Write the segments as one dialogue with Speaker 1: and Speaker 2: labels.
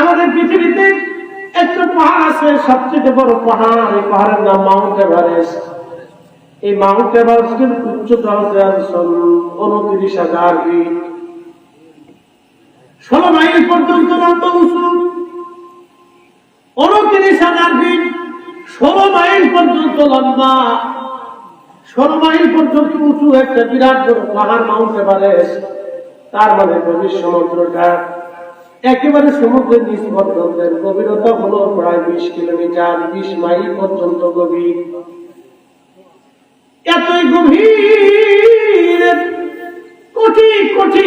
Speaker 1: আমাদের পৃথিবীতে একটা পাহাড় আছে, সবচেয়ে বড় পাহাড়, এই পাহাড়ের নাম মাউন্ট এভারেস্ট। এই মাউন্ট এভারেস্টের উচ্চতা উনত্রিশ হাজার ফিট ষোলো মাইল পর্যন্ত লম্বা উঁচু। উনত্রিশ হাজার ফিট ষোলো মাইল পর্যন্ত লম্বা। ষোলো মাইল পর্যন্ত উঁচু একটা বিরাট বড় পাহাড় মাউন্ট এভারেস্ট। তার মানে গভীর সমুদ্রটা একেবারে সমুদ্রের নিচ পর্যন্তের গভীরতা হলো প্রায় বিশ কিলোমিটার, বিশ মাইল পর্যন্ত গভীর। এতই গভীর, কোটি কোটি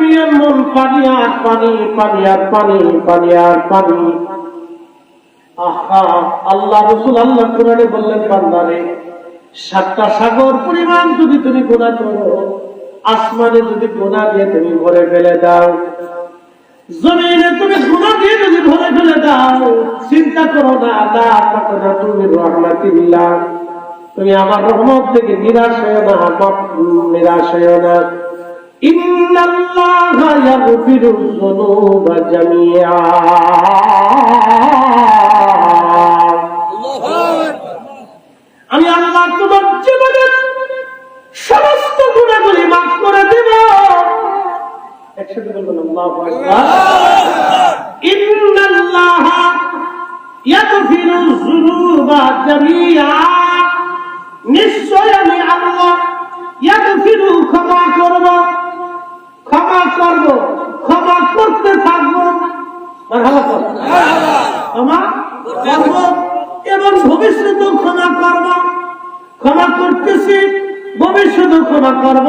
Speaker 1: মিলিয়ন মন পানি আর পানি পানি আর পানি পানি আর পানি। আহা, আল্লাহ রসুল আল্লাহ বললেন সাতটা সাগর পরিমাণ যদি তুমি গোনা করো, আসমানে যদি গোনা দিয়ে তুমি ভরে ফেলে দাও জমিনে তুমি গুণা দিয়ে যদি ভরে ফেলে দাও চিন্তা করো না আল্লাহ কতটা তুমি রহমতি রহমাতিল্লাহ। তুমি আমার রহমত থেকে নিরাশ হয়ে না নিরাশ হয়ে না। আমি আল্লাহ তোমার জীবনের সমস্ত গুণাগুলি মাফ করে দেব। ক্ষমা করব। ক্ষমা করব, ক্ষমা করতে থাকব। ক্ষমা এবং ভবিষ্যতেও ক্ষমা করব। ক্ষমা করতেছি, ভবিষ্যতেও ক্ষমা করব।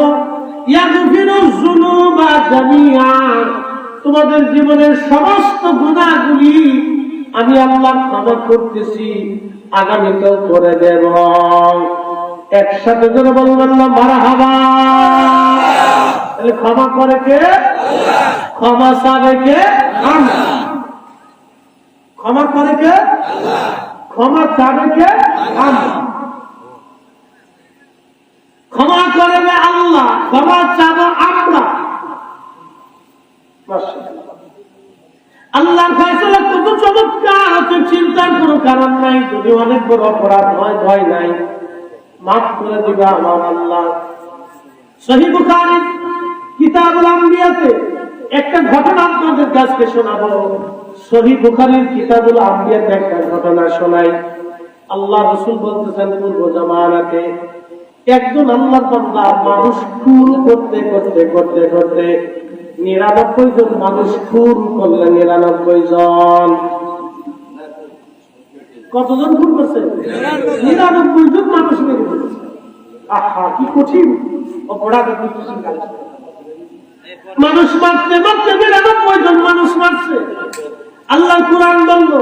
Speaker 1: ইয়াগফিরু তোমাদের জীবনের সমস্ত গুণাগুলি আমি আল্লাহ ক্ষমা করতেছি, আগামীতেও করে দেব। একসাথে করে বলবেন না মারা হাবা তাহলে ক্ষমা করে কে? ক্ষমা চাবে কে? ক্ষমা করে কে? ক্ষমা চাবে কে? ক্ষমা করবে আল্লাহ, ক্ষমা চাব আমরা। আল্লাহর কত চমৎকার চিন্তার কোনো কারণ নাই, যদি অনেক বড় অপরাধ হয়, ভয় নাই, মাফ করে আমার আল্লাহ। সহি কিতাবুল আম্বিয়াতে একটা ঘটনা আপনাদের কাছে শোনাবো। সহি বুখারীর কিতাবুল আম্বিয়াতে একটা ঘটনা শোনাই। আল্লাহ রসুল বলতেছেন, পূর্ব জামানাতে একজন আল্লাহর বান্দা মানুষ খুন করতে করতে করতে করতে নিরানব্বই জন মানুষ খুন করলেন, নিরানব্বই জন। কতজন খুন করছে? নিরানব্বই জন মানুষ মেরে আহা, কি কঠিন অপরাধ মানুষ মারতে মারতে নিরানব্বই জন মানুষ মারছে। আল্লাহ কুরআন বলল,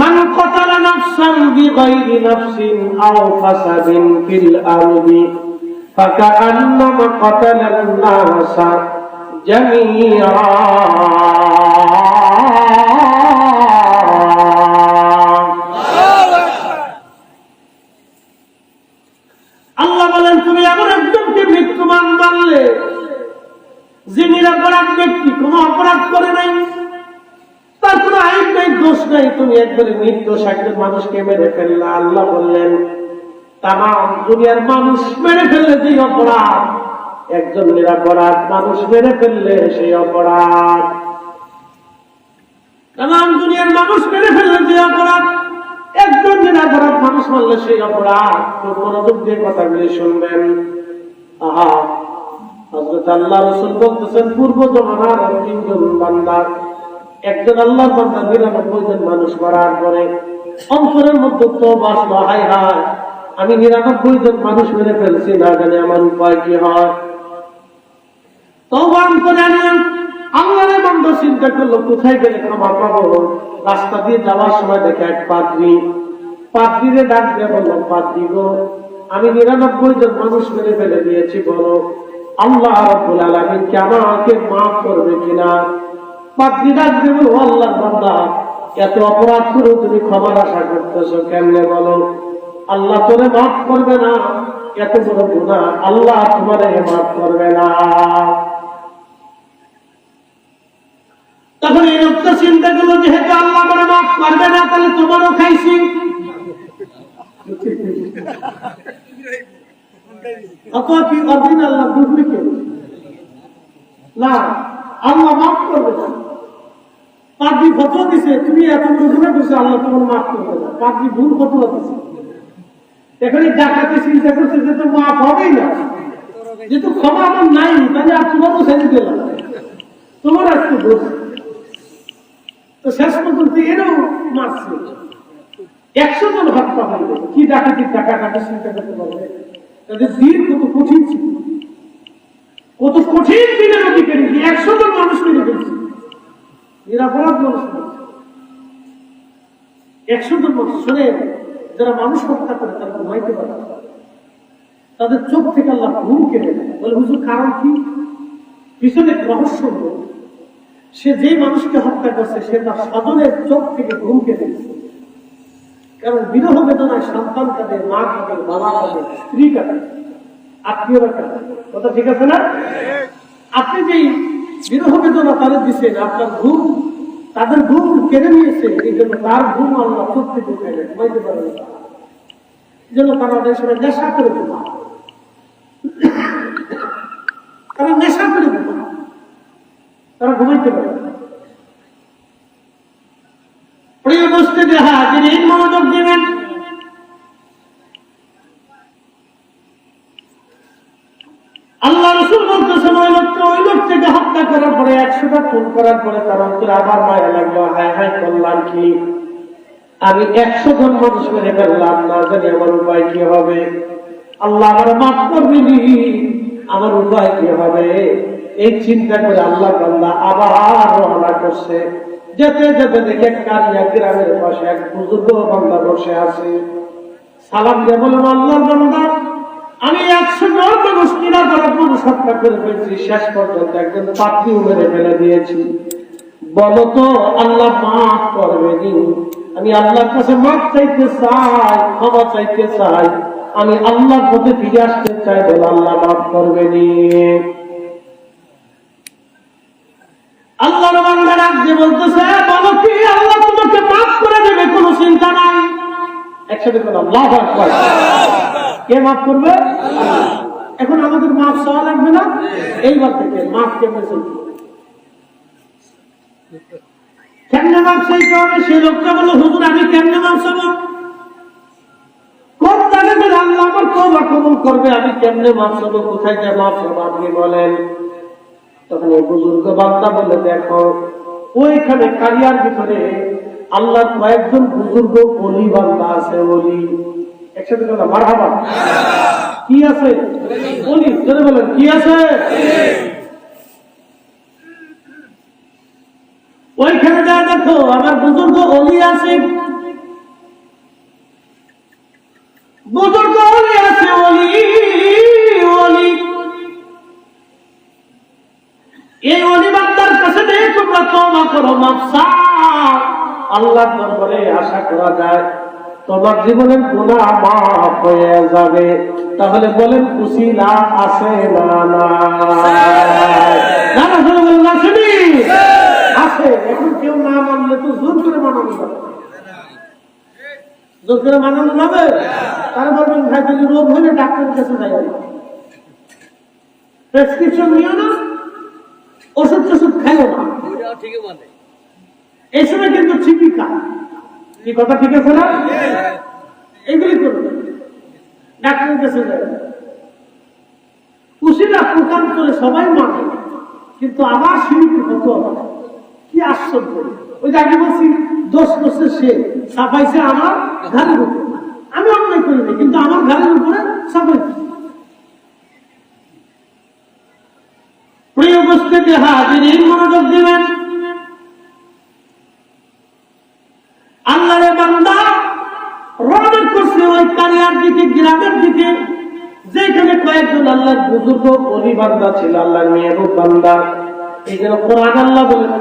Speaker 1: মান কতালা নাফসান বিগাইরি নাফসিন আও ফাসাদিন ফিল আরদি নাসা। জামিআ আল্লাহ বলেন, তুমি এমন একজনকে মৃত্যুমান মানলে যে নিরাপরাধ ব্যক্তি, কোন অপরাধ করে নাই। তার কোনো আইন নাই, দোষ নাই। তুমি একবারে নির্দোষ একজন মানুষকে মেরে ফেললা। আল্লাহ বললেন তাম দুনিয়ার মানুষ মেরে ফেললে যে অপরাধ। একজন নিরাপরাধ মানুষ মেরে ফেললে সেই অপরাধ। দুনিয়ার মানুষ মেরে ফেললে যে অপরাধ, একজন নিরাপরাধ মানুষ মারলে সেই অপরাধ। মনোযোগ দিয়ে কথাগুলি শুনবেন। আহা আল্লাহ পূর্ব জমানার তিনজন একজন আল্লাহর বান্দা নিরানব্বই জন মানুষ মারার পরে অন্তরের মধ্যে হায়, আমি নিরানব্বই জন মানুষ মেরে ফেলছি, না জানি আমার উপায় কি হয়। আমি নিরানব্বই জন মানুষ মেরে ফেলে দিয়েছি, বলো। আল্লাহ রাব্বুল আলামিন কি আমাকে মাফ করবে কিনা? পাত্রী ডাক দিয়ে আল্লাহ বান্দা, এত অপরাধ করে তুমি ক্ষমার আশা করতেছো কেমনে, বলো? আল্লাহ তোরে মাফ করবে না, এত বড় গুণা আল্লাহ তোমারে মাফ করবে না। চিন্তা করল যে তোমারও খাইছি। অথবা কি অরিজিনাল না ডুপ্লিকেট না, আল্লাহ মাফ করবে না। পাদ্রি ফটো দিছে, তুমি তোমার মাফ করবে দিছে। এখানে ডাকাতে চিন্তা করছে, যে মাফ হবেই না। যেহেতু ক্ষমা আমার নাই, তাহলে আর তোমারও ছেড়ে দিলাম। তোমার আজকে দোষ। তো শেষ পর্যন্ত এরও মারছে। একশো জন হত্যা হবে কি ডাকাতি টাকা টাকা চিন্তা করতে পারবে? তাদের দিন কত কঠিন ছিল। কত কঠিন দিনের অধিকারী। একশো জন মানুষ মেরে ফেলছে। নিরাপরাধ মানুষ একশো জন মানুষ। শুনে, যারা মানুষ হত্যা করে, তারা ঘুমাইতে পারে তাদের চোখ থেকে আল্লাহ ঘুম কেটে বলে, হুজুর, কারণ কি? পিছনে রহস্য সে যে মানুষকে হত্যা করছে, সে তার স্বজনের চোখ থেকে ঘুম কেটে দিচ্ছে কারণ বিরহ বেদনায় সন্তান কাঁদে, মা কাঁদে, বাবা কাঁদে, স্ত্রী কাঁদে, আত্মীয়রা কাঁদে। কথা ঠিক আছে না? আপনি যেই বিরহ বেদনা তাদের দিচ্ছেন আপনার ঘুম, তাদের ঘুম কেড়ে নিয়েছে, এই জন্য তার ঘুম আল্লাহ চোখ থেকে ঘুমাইতে পারে না। এই জন্য তারা সময় নেশা করে ঘুমায় তারা নেশা করে ঘুমায় তারা ঘুমাইতে পারে। প্রিয় উপস্থিতি হাজির মনোযোগ দিবেন, আল্লাহ রসুল বলতেছেন, ওই লোককে ওই লোক থেকে হত্যা করার পরে একশোটা খুন করার পরে তার অন্তরে আবার মায়া লাগল। হায় হায় করলাম কি? আমি একশো জন মানুষ মেরে ফেললাম, না জানি আমার উপায় কি হবে। আল্লাহ আমার মাফ করবিনি আমার উপায় কি হবে? এই চিন্তা করে আল্লাহ বান্দা আবার রওনা করছে। যেতে যেতে দেখে কারিয়া গ্রামের পাশে এক বুজুর্গ বান্দা বসে আছে। সালাম দিয়ে বললাম আল্লাহর বান্দা, আমি একশো জন মানুষ কিনা করে হত্যা করে ফেলছি। শেষ পর্যন্ত একজন পাত্রীও মেরে ফেলে দিয়েছি। বলো তো, আল্লাহ মাফ করবে আমি আল্লাহর কাছে মাফ চাইতে চাই, ক্ষমা চাইতে চাই। আমি আল্লাহর পথে ফিরে আসতে চাই বলে আল্লাহ মাফ করবে নি আল্লাহর বান্দা বলতেছে বলো আল্লাহ তোমাকে মাফ করে দেবে? কোনো চিন্তা নাই। একসাথে বলো আল্লাহ আকবার। কে মাফ করবে? এখন আমাদের মাফ চাওয়া লাগবে না? এইবার থেকে মাফ কেমনে চলবে কেমনে মাপ সেই লোকটা বলল, হুজুর, আমি কেমনে মাপ কোন আল্লাহ আমার তওবা কবুল করবে, আমি কেমনে মাপ চাবো কোথায় যে মাপ চাবো আপনি বলেন। তখন ওই বুজুর্গ বান্দা বলে, দেখো, ওইখানে কারিয়ার ভিতরে আল্লাহর কয়েকজন বুজুর্গ অলি বান্দা আছে অলি একসাথে বলা, মারহাবা। কি আছে? অলি জোরে বলেন, কি আছে? ওইখানে যা দেখো, আমার বুজুর্গ অলি আছে আল্লাহর দরবারে আশা করা যায় তোমার জীবনের গুনাহ মাফ হয়ে যাবে। তাহলে বলেন খুশি না আছে না না? না না শুনে বলেন না শুনি! আছে এখন কেউ না মানলে তো জোর করে মানানো যাবে। জোর করে মানানো যাবে? তারা বলবেন ভাই তাহলে রোগ হলে ডাক্তারের কাছে যাই প্রেসক্রিপশন নিও না ওষুধ টষুধ খাইও না।
Speaker 2: ঠিকই বলে।
Speaker 1: এই সময় কিন্তু ঠিকই কি কথা ঠিক আছে না? এইগুলি করবে ডাক্তারের কাছে করে সবাই মানে কিন্তু আমার শিল্পী না কি আশ্চর্য। ওই যে আগে বলছি দোষ সে সাফাইছে আমার ঘরের উপর। আমি অন্যায় করিনি, কিন্তু আমার ঘরের উপরে সাফাইছে প্রিয় উপস্থিতি হাজির মনোযোগ দিবেন আল্লাহরে বান্দা রওনা করছে কারিয়ার দিকে, গ্রামের দিকে, যেখানে কয়েকজন আল্লাহর বুজুর্গ অলিবান্দা ছিল, আল্লাহর মেয়ের বান্দা। এই জন্য কোরআন আল্লাহ বলেন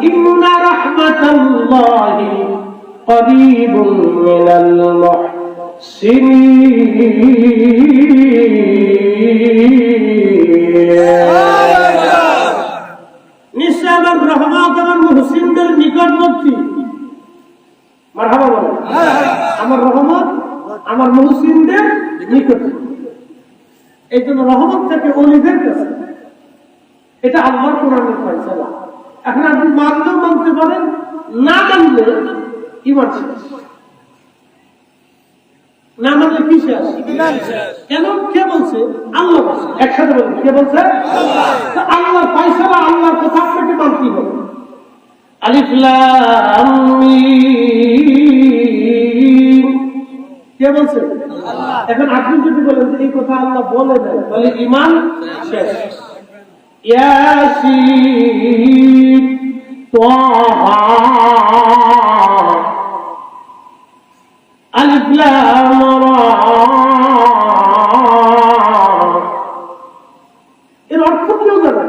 Speaker 1: এই জন্য রহমত থেকে অলিদের কাছে। এটা আল্লাহর কোরআনের এখন আপনি মানলেও মানতে পারেন, না মানলে ইমান শেষ। না মানলে কি শেষ? কেন? কে বলছে? আল্লাহ একসাথে বলছে কে বলছে? তো আল্লাহর কথা আপনাকে মানতেই হবে। কে বলছে? এখন আপনি যদি বলেন যে এই কথা আল্লাহ বলে দেয় তাহলে ইমান শেষ। এর অর্থ কেউ জানে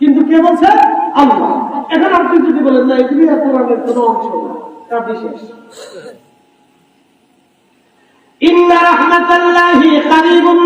Speaker 1: কিন্তু কে বলছে? আল্লাহ। এখন আপনি যদি বলেন, না, এগুলি কোরআনের কোনো অংশ না, তা বিশেষ।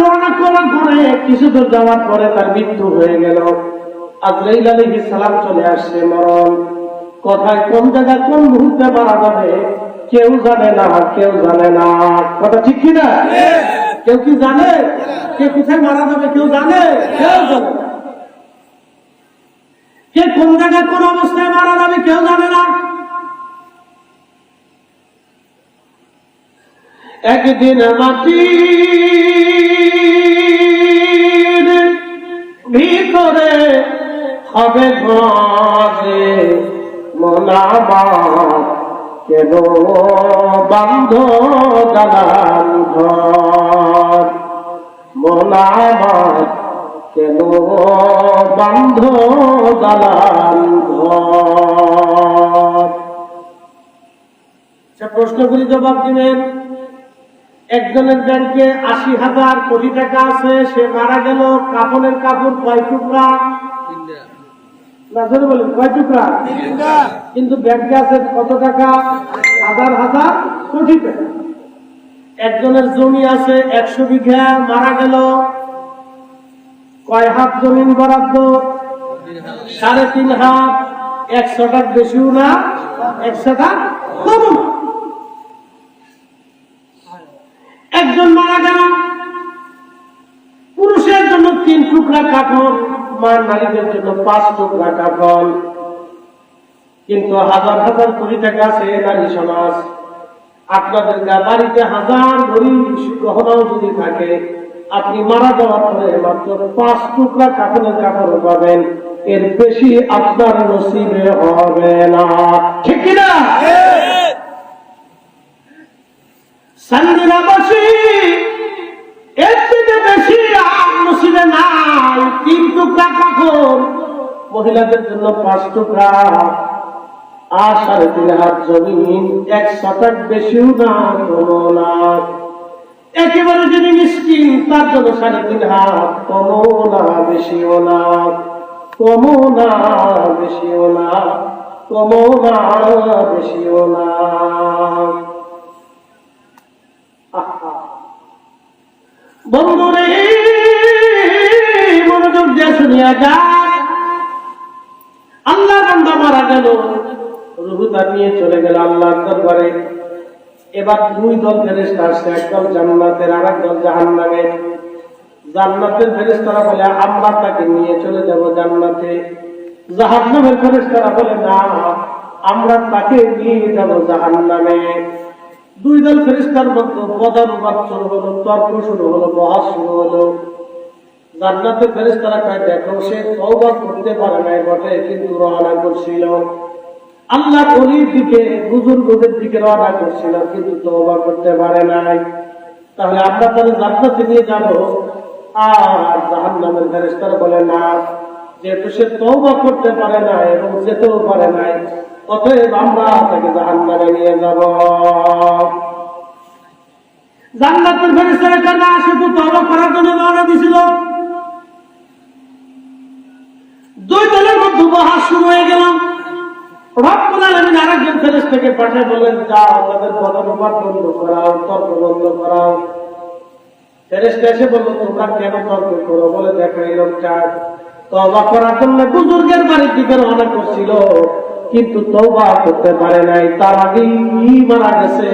Speaker 1: রওনা করার পরে কিছু দূর যাওয়ার পরে তার মৃত্যু হয়ে গেল। আজরাইল আলাইহিস সালাম চলে আসছে মরণ। কোথায় কোন জায়গায় কোন মুহূর্তে মারা যাবে, কেউ জানে না, কেউ জানে না। কথা ঠিক কি না কেউ কি জানে? কে কোথায় মারা যাবে, কেউ জানে? কেউ জানে কে কোন জায়গায় কোন অবস্থায় মারা যাবে, কেউ জানে না। একদিন মাটির হবে ঘরে মনাবার কেন বান্ধ দালান ঘর? মনাবার কেন বান্ধ দালান ঘর? প্রশ্নগুলি জবাব দিবেন একজনের ব্যাংকে আশি হাজার কোটি টাকা আছে, সে মারা গেল, কাপড়ের কাপড় কয় টুকরা না বলেন কয় টুকরা? কিন্তু ব্যাংকে আছে কত টাকা? হাজার হাজার কোটি টাকা। একজনের জমি আছে একশো বিঘা মারা গেল। কয় হাত জমিন বরাদ্দ? সাড়ে তিন হাত। একশো টাকা বেশিও না একশো টাকা কমও না। একজন মারা গেল। পুরুষের জন্য তিন টুকরা কাপড়। মার নারীদের জন্য পাঁচ টুকরা কাপড় কিন্তু হাজার হাজার কোটি টাকা আছে নারী সমাজ। আপনাদের বাড়িতে হাজার ভরি গহনাও যদি থাকে, আপনি মারা যাওয়ার পরে মাত্র পাঁচ টুকরা কাপড়ের কাপড় পাবেন। এর বেশি আপনার নসিবে হবে না। ঠিক কিনা? সন্দিনাবাসী এর থেকে বেশি আর নসিবে নাই তিন টুকরা কাপড়। মহিলাদের জন্য পাঁচ টুকরা। আর সাড়ে তিন হাত জমিন, এক শতক কোনো না। একেবারে যদি মিসকিন, তার জন্য সাড়ে তিন হাত কমও না, বেশিও না। কমও না, বেশিও না। কমও না, বেশিও না। দিয়ে আল্লাহ বান্দা মারা গেল। রুহু নিয়ে চলে গেল আল্লাহর দরবারে। এবার দুই দল ফেরেস্তা আসছে একদল জান্নাতের আর একদল জাহান্নামে। জান্নাতের ফেরেস্তারা বলে, আমরা তাকে নিয়ে চলে যাব জান্নাতে। জাহান্নামের ফেরেস্তারা বলে, না, আমরা তাকে নিয়ে যাব জাহান্নামে। দুই দল ফেরিস্তার মধ্যে পদানুবাদ শুরু হলো, তর্ক শুরু হলো, বহাস শুরু হলো। জান্নাতের ফেরিস্তারা কয় দেখো, সে তওবা করতে পারে নাই বটে, কিন্তু রওনা করছিল। আল্লাহ অলির দিকে, বুজুর্গদের দিকে রওনা করছিল, কিন্তু তওবা করতে পারে নাই। তাহলে আমরা তাহলে জান্নাতে নিয়ে যাব? আর জাহান্নামের ফেরেস্তারা বলে, না, যেহেতু সে তওবা করতে পারে না এবং যেতেও পারে নাই, অতএব আমরা তাকে জাহান্নামে নিয়ে যাব। জান্নাতের ফেরেস্তারা কেন আসে তো তবা করার জন্য রওনা দিছিল। মধ্যে শুরু হয়ে করছিল, কিন্তু তবা করতে পারে নাই। তার আগেই মারা গেছে।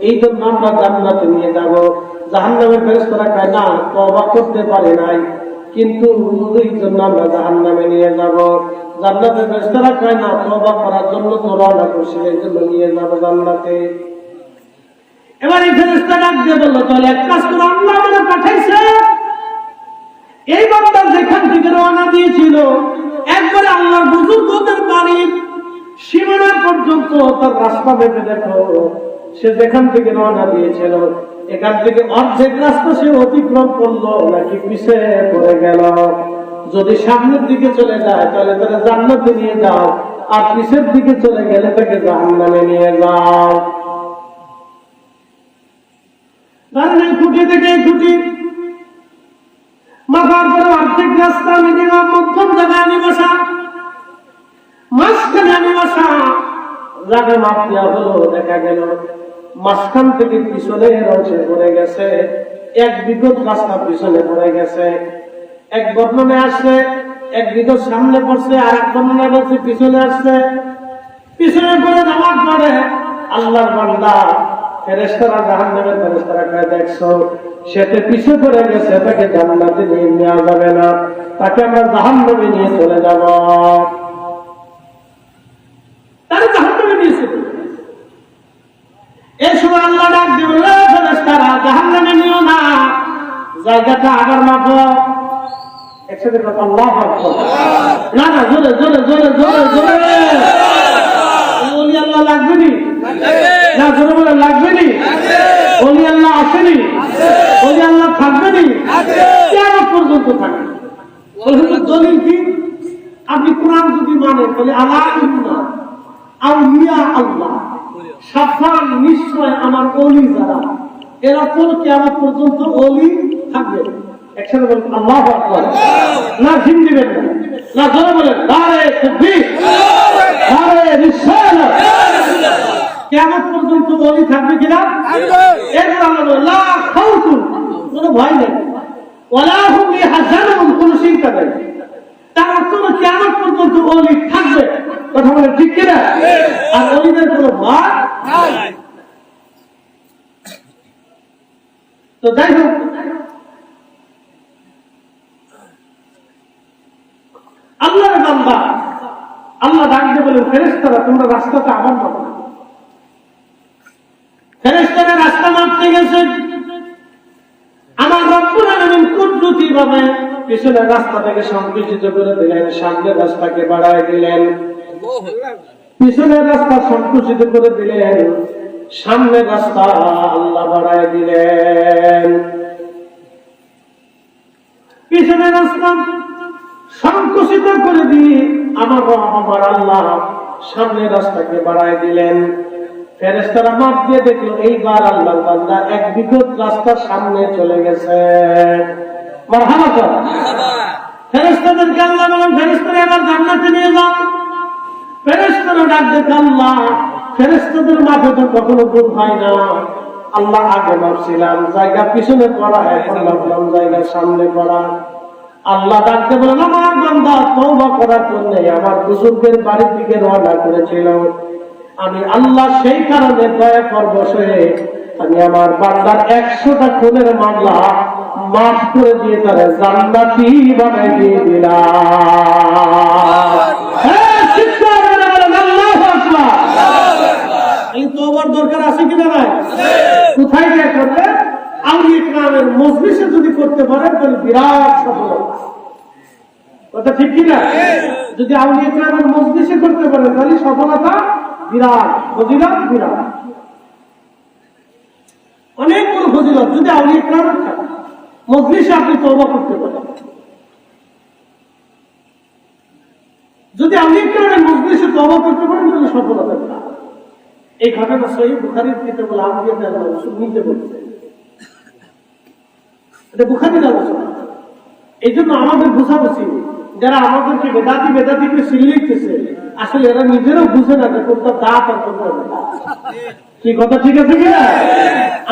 Speaker 1: এই জন্য আমরা জান্নাতে নিয়ে যাব। জাহান্নামের ফেরেশতারা কয়, না তবা করতে পারে নাই। কিন্তু নিয়ে যাব। জান্নাতে কয়, না তবা করার জন্য তো রওনা এই জন্য নিয়ে যাব জান্নাতে। এবার এই ডাক দিয়ে তাহলে এক কাজ আল্লাহ আমাদের পাঠাইছে। এই যেখান থেকে রওনা দিয়েছিল, একবারে আল্লাহর বুজুর্গদের বাড়ির সীমানা পর্যন্ত তার রাস্তা ভেবে দেখো, সে যেখান থেকে রওনা দিয়েছিল। এখান থেকে অর্ধেক রাস্তা সে অতিক্রম করল, নাকি পিছে পড়ে গেল? যদি সামনের দিকে চলে যায়, তাহলে তারা জান্নাতে নিয়ে যাও। আর পিছের দিকে চলে গেলে তাকে জাহান্নামে নিয়ে যাও। খুঁটি থেকে খুঁটি। মাথার পরে অর্ধেক রাস্তা মধ্যম জায়গায় আমি বসা। মাঝখানে আমি বসা। জায়গা মাপ দেওয়া হলো, দেখা গেল মাঝখান থেকে পিছনে অংশে পড়ে গেছে। এক বিগত রাস্তা পিছনে পড়ে গেছে। এক বর্ণনে আসছে, এক বিগত সামনে পড়ছে আর এক বর্ণনে বলছে পিছনে আসছে। পিছনে পড়ে যাওয়ার পরে আল্লাহর বান্দা ফেরেস্তারা জাহান নামে ফেরেস্তারা কয়ে, দেখছ সেতে পিছে পড়ে গেছে, তাকে জান্নাতে নিয়ে নেওয়া যাবে না। তাকে আমরা জাহান নামে নিয়ে চলে যাব। তারা জাহান। সময় আল্লাহ ডাক দিবে "এ জাহান নামে নিও না। জায়গাটা আবার মাপো। একসাথে কথা আল্লাহ না না জোরে জোরে জোরে জোরে জোরে। ওলি আল্লাহ লাগবে নি? না জোরে বলে লাগবে নি? ওলি আল্লাহ আসেনি। ওলি আল্লাহ থাকবে নি? কেমন পর্যন্ত থাকবে দলিল কি? আপনি কোরআন যদি মানেন তাহলে আল্লাহ আল্লাহ। সাফান নিশ্চয় আমার অলি যারা। এরা কোন কেমন পর্যন্ত অলি থাকবে। পর্যন্ত অলি থাকবে কিনা? এরপর আল্লাহ বলে নেই। ওয়ালা হুম ইয়াহজানুন কোনো চিন্তা নেই। তার অর্থ হলো কেমন পর্যন্ত অলি থাকবে? কথা বলে ঠিক কিনা? আর অলিদের কোনো ভয় তো যাই হোক। আল্লাহর বান্দা আল্লাহ ডাকতে বলেন ফেরেস্তারা তোমরা রাস্তাটা আবার পাবো ফেরেস্তারা রাস্তা মাপতে গেছে। আমার রব্বুল আলামিন কুদরতি ভাবে পিছনের রাস্তা থেকে সংকুচিত করে দিলেন, সামনের রাস্তাকে বাড়ায় দিলেন। পিছনের রাস্তা সংকুচিত করে দিলেন, সামনের রাস্তা আল্লাহ বাড়ায় দিলেন। পিছনের রাস্তা সংকুচিত করে দিয়ে আমার আমার আল্লাহ সামনের রাস্তাকে বাড়ায় দিলেন। ফেরেস্তারা মাপ দিয়ে দেখল, এইবার আল্লাহ বান্দা এক বিগত রাস্তার সামনে চলে গেছে। কর। আল্লাহ বলেন ফেরেশতারা এবার জান্নাতে নিয়ে যাও ফেরেশতারা ডাক দেখে আল্লাহ ফেরেশতাদের মাপে তো কখনো ভুল হয় না। আল্লাহ আগে ভাবছিলাম জায়গা পিছনে পড়া এখন ভাবলাম জায়গা সামনে পড়া। আল্লাহ ডাকতে বলেন আমার বান্দা তওবা করার জন্য আমার বুজুর্গের বাড়ির দিকে রওনা করেছিল আমি আল্লাহ সেই কারণে দয়া করব সে আমি আমার বান্দার একশোটা খুনের মামলা মাফ করে দিয়ে তারা জান্নাতি বানাই দিয়ে হ্যাঁ। এই তোবার দরকার আছে কিনা নাই কোথায় গিয়ে করবে? আউলিয়া ইকরামের মজলিসে যদি করতে পারেন, তাহলে বিরাট সফলতা কথা ঠিক কিনা যদি আউলিয়া ইকরামের মজলিসে করতে পারেন, তাহলে সফলতা বিরাট, ফজিলত বিরাট। অনেক বড় ফজিলত, যদি আউলিয়া ইকরামের থাকে। মজলিসে আপনি তওবা করতে পারেন। যদি আউলিয়া ইকরামের মজলিসে তওবা করতে পারেন, তাহলে সফলতা এই ঘটনা সহি বুখারীর কিতাবুল আউলিয়াতে আল্লাহ রাসূল নিজে বলছেন। এটা বুখারির আলোচনা। এই জন্য আমাদের বোঝা উচিত, যারা আমাদেরকে বেদাতি বেদাতি করে সিল্লিতেছে আসলে এরা নিজেরও বুঝে না যে কোনটা দাঁত আর কোনটা। কি কথা ঠিক আছে কিনা?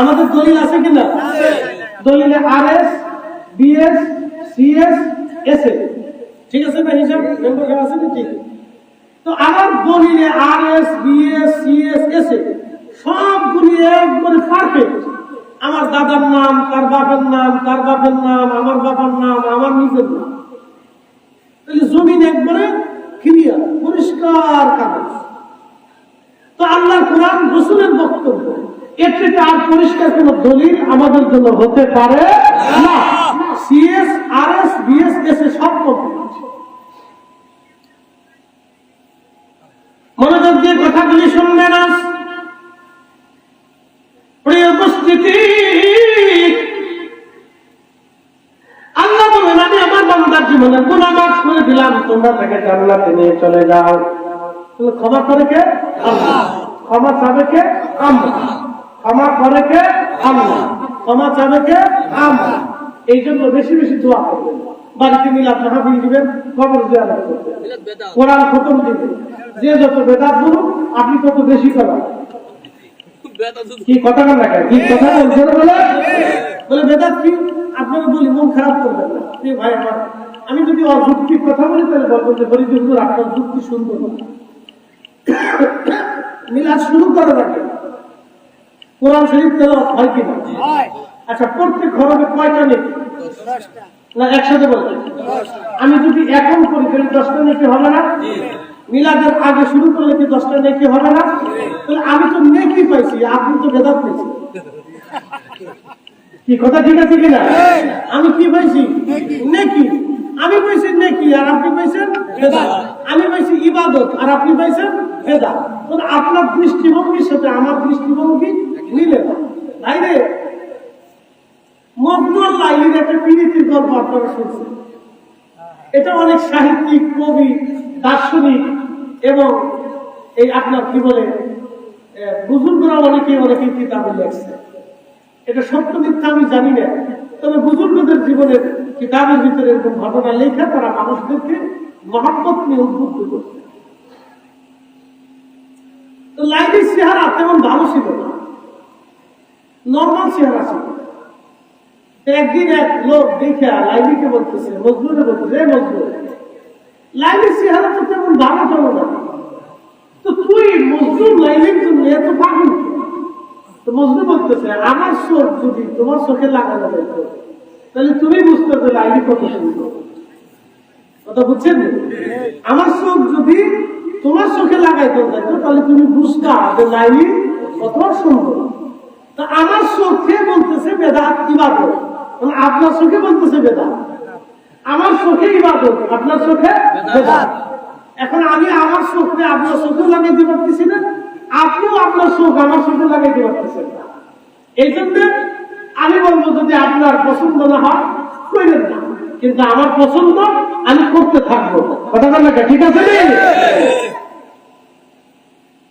Speaker 1: আমাদের দলিল আছে কিনা? দলিলে R S BS, CS S A ঠিক আছে না হিসাব মেম্বার আছে না ঠিক তো আমার দলিলে R S BS, CS S সবগুলি একবারে পারফেক্ট আমার দাদার নাম, তার বাপের নাম, তার বাপের নাম, আমার বাবার নাম, আমার নিজের নাম। তাহলে জমিন একবারে ক্লিয়ার পরিষ্কার কাগজ। তো আল্লাহ কোরআন, রসুলের বক্তব্য। এর থেকে আর পরিষ্কার কোন দলিল আমাদের জন্য হতে পারে না। CS R S BS S A সব মনোযোগ দিয়ে কথাগুলি শুনবে না প্রিয় উপস্থিতি, আল্লাহ আমি আমার জীবনে করে দিলাম। তোমরা তাকে জান্নাতে নিয়ে চলে যাও। ক্ষমা করে কে? ক্ষমা চাবে কে? আমরা। ক্ষমা করে কে? আল্লাহ। ক্ষমা চাবে কে? আমরা। এই জন্য বেশি বেশি দোয়া করবেন। বাড়িতে মিলাদ মাহফিল দিবেন, খবর জিয়ারত করবেন। কোরআন খতম দিবেন। যে যত বেদাত বলুন আপনি তত বেশি করেন। কি কথা না কি কথা বলে বলে, বেদাত কি? আপনারা বলি, মন খারাপ করবেন না। ভাই আমার, আমি যদি অযুক্তিক কথা বলি, তাহলে বলবেন যে হুজুর, আপনার যুক্তি সুন্দর মিলাদ শুরু আগে। কোরআন শরীফ তেলাওয়াত হয় কি না? আচ্ছা প্রত্যেক ঘরে কয়টা নেই না একসাথে বলতে। আমি যদি এখন করি তাহলে দশটা নেকি হবে না? মিলাদের আগে শুরু করলে কি দশটা নেকি হবে না? তাহলে আমি তো নেকি পাইছি আপনি তো বেদাত পেয়েছি কি কথা ঠিক আছে কিনা? আমি কি পাইছি? নেকি। আমি পাইছি নেকি আর আপনি পাইছেন বেদাত আমি পাইছি ইবাদত আর আপনি পাইছেন বেদাত তাহলে আপনার দৃষ্টিভঙ্গির সাথে আমার দৃষ্টিভঙ্গি মিলে না তাই রে মকবুল লাইলির একটা পীড়িতির গল্প আপনারা শুনছেন এটা অনেক সাহিত্যিক, কবি, দার্শনিক এবং এই আপনার কি বলে বুজুর্গরা অনেকে অনেকে কিতাবে লেখছে। এটা সত্য মিথ্যা আমি জানি না। তবে বুজুর্গদের জীবনের কিতাবের ভিতরে এরকম ঘটনা লেখা তারা মানুষদেরকে মহাব্বত নিয়ে উদ্বুদ্ধ করছে। তো লাইনের চেহারা তেমন ভালো ছিল না। নর্মাল চেহারা ছিল। একদিন এক লোক দেখে লাইলিকে বলতেছে মজদুরে বলতেছে, "এ মজদুর লাইলির চেহারা তো তেমন ভালো চলো না। তো তুই মজদুর লাইলির জন্য এত পাগল কেন?" তো মজদু বলতেছে, আমার চোখ যদি তোমার চোখে লাগানো যেত তাহলে তুমি বুঝতে পারবে লাইলি কত সুন্দর। কথা বুঝছেন? আমার চোখ যদি তোমার চোখে লাগাইতে যেত তাহলে তুমি বুঝতা যে লাইলি কত সুন্দর। তা আমার চোখে বলতেছে, বেদাত ইবাদত আপনার চোখে বলতেছে বেদাত। আমার চোখে ইবাদত আপনার চোখে বেদাত। এখন আমি আমার চোখে আপনার চোখে লাগাইতে পারতেছি না আপনিও আপনার চোখ আমার চোখে লাগাইতে পারতেছেন না। এই জন্য আমি বলব যদি আপনার পছন্দ না হয় করেন না। কিন্তু আমার পছন্দ আমি করতে থাকব। কথা বল না ঠিক আছে?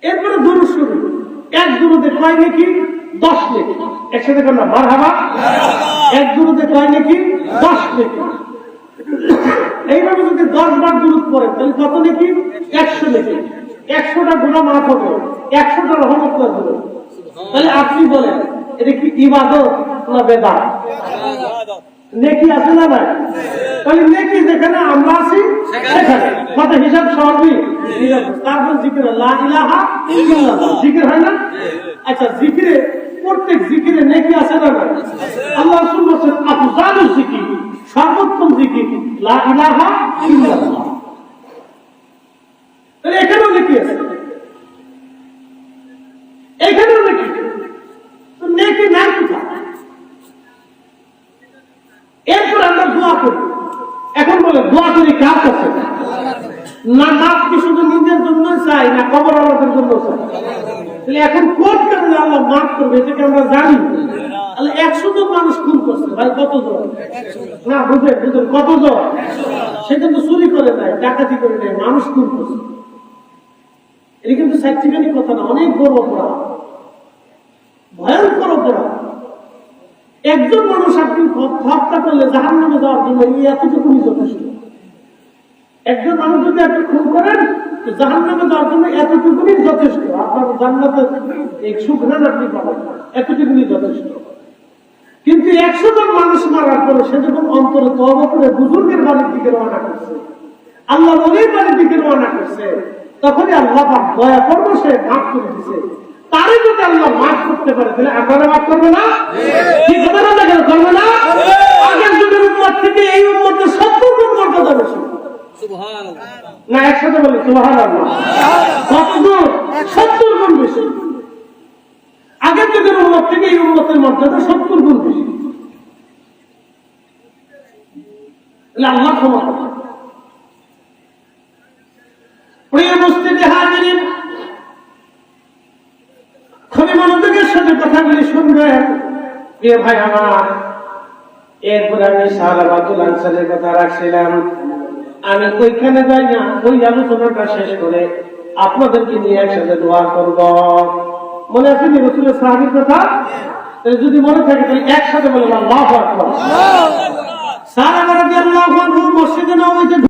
Speaker 1: এরপরে দুরু শুরু এক দুরুতে কয় নাকি দশ নাকি একসাথে না মার হাবা এক দুরুতে কয় নাকি? দশ নাকি এইভাবে যদি দশ বার দূরত পড়ে তাহলে কত নাকি? একশো নাকি। একশোটা গুণা মাফ হবে। একশোটা রহমত না দেবে তাহলে আপনি বলেন এটা কি ইবাদত না বেদা নেকি আছে না নাই? তাহলে নেকি যেখানে আমরা আছি সেখানে। কথা হিসাব সহজই। তারপর জিকির জিকির হয় না? আচ্ছা জিকিরে প্রত্যেক জিকিরে নেকি আছে না আল্লাহ রাসূল বলেছেন আফজালুল জিকির, সর্বোত্তম জিকির। লা ইলাহা ইল্লাল্লাহ। তাহলে এখানেও নেকি আছে? এখানেও নেকি? তো নেকি কোথায়? এরপর আমরা দোয়া করি। এখন বলে দোয়া করি কার কাছে? না শুধু নিজের জন্য চাই, না কবর জন্য চাই। তাহলে এখন আল্লাহ মাফ করবে এটাকে আমরা জানি? তাহলে একশো জন মানুষ খুন করছে, ভাই কত জন না কত জন সে কিন্তু চুরি করে নেয় ডাকাতি করে নেয় মানুষ খুন করছে। এটা কিন্তু সাইন্টিফিক কথা না, অনেক বড় অপরাধ। ভয়ঙ্কর অপরাধ। একজন মানুষ আপনি হত্যা করলে জাহান নামে যাওয়ার জন্য এই এতটুকুই যথেষ্ট। একজন মানুষ যদি আপনি খুন করেন তো জাহান নামে যাওয়ার জন্য এতটুকুই যথেষ্ট। আপনার জান্নাতে আপনি পাবেন। এতটুকুই যথেষ্ট। কিন্তু একশো জন মানুষ মারার পরে সে যখন অন্তরে তবা করে বুজুর্গের বাড়ির দিকে রওনা করছে আল্লাহ নবীর বাড়ির দিকে রওনা করছে তখনই আল্লাহ পাক দয়া করব সে মাফ করে দিছে। তারে যদি আল্লাহ মাফ করতে পারে তাহলে আপনারা মাফ করবে না? কি কথা দেখেন? করবে না? একসাথে বলি আল্লাহ সত্তর গুণ বেশি। আগের যুগের উন্মত থেকে এই উন্মতের মর্যাদা সত্তর গুণ বেশি। আল্লাহ ক্ষমা প্রিয় মুস্তিদে খুবই মনোযোগের সাথে প্রিয় ভাই আমার, এরপরে আমি সাহাবাতুল আনসারের কথা রাখছিলাম। আমি ওইখানে যাই না ওই আলোচনাটা শেষ করে আপনাদেরকে নিয়ে একসাথে দোয়া করব। মনে আছে কি রসুলের সাহাবির কথা? যদি মনে থাকে তাহলে একসাথে বলে আল্লাহ আকবার। সারা মসজিদে নববীতে